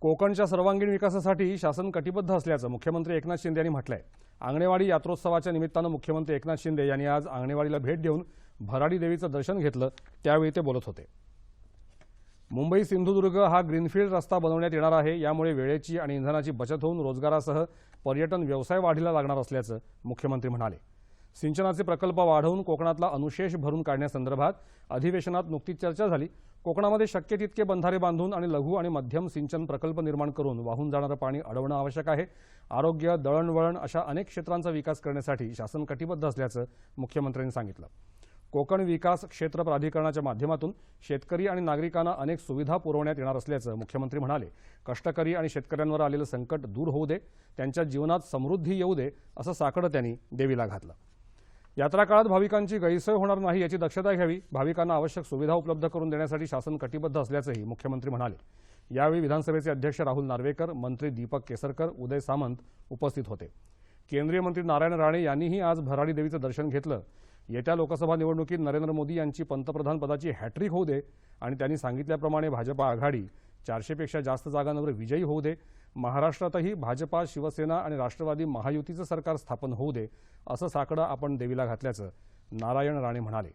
कोकणच्या सर्वांगीण विकासासाठी शासन कटिबद्ध असल्याचं मुख्यमंत्री एकनाथ शिंदे यांनी म्हटलंय. आंगणेवाडी यात्रोत्सवाच्या निमित्तानं मुख्यमंत्री एकनाथ शिंदे यांनी आज आंगणेवाडीला भेट देऊन भराडी देवीचं दर्शन घेतलं त्यावेळी ते बोलत होते. मुंबई सिंधुदुर्ग हा ग्रीनफील्ड रस्ता बनवण्यात येणार आहे यामुळे वेळेची आणि इंधनाची बचत होऊन रोजगारासह पर्यटन व्यवसाय वाढीला लागणार असल्याचं मुख्यमंत्री म्हणाले. सिंचनाचे प्रकल्प वाढवून कोकणातला अनुशेष भरून काढण्यासंदर्भात अधिवेशनात नुकतीच चर्चा झाली. कोकणामध्ये शक्य तितके बंधारे बांधून आणि लघु आणि मध्यम सिंचन प्रकल्प निर्माण करून वाहून जाणारं पाणी अडवणं आवश्यक आहे. आरोग्य दळणवळण अशा अनेक क्षेत्रांचा विकास करण्यासाठी शासन कटिबद्ध असल्याचं मुख्यमंत्र्यांनी सांगितलं. कोकण विकास क्षेत्र प्राधिकरणाच्या माध्यमातून शेतकरी आणि नागरिकांना अनेक सुविधा पुरवण्यात येणार असल्याचं मुख्यमंत्री म्हणाले. कष्टकरी आणि शेतकऱ्यांवर आलेलं संकट दूर होऊ दे त्यांच्या जीवनात समृद्धी येऊ दे असं साकडं त्यांनी देवीला घातलं. यात्रा काळात भाविकांची गैरसोय होणार नाही याची दक्षता घ्यावी भाविकांना आवश्यक सुविधा उपलब्ध करून देण्यासाठी शासन कटिबद्ध असल्याचंही मुख्यमंत्री म्हणाले. यावेळी विधानसभेचे अध्यक्ष राहुल नार्वेकर मंत्री दीपक केसरकर उदय सामंत उपस्थित होते. केंद्रीय मंत्री नारायण राणे यांनीही आज भराडी देवीचं दर्शन घेतलं. येत्या लोकसभा निवडणुकीत नरेंद्र मोदी यांची पंतप्रधान पदाची हॅट्रिक होऊ दे आणि त्यांनी सांगितल्याप्रमाणे भाजपा आघाडी चारशेपेक्षा जास्त जागांवर विजयी होऊ दे. महाराष्ट्रातही भाजपा शिवसेना आणि राष्ट्रवादी महायुतीचं सरकार स्थापन होऊ दे असं साकडं आपण देवीला घातल्याचं नारायण राणे म्हणाले.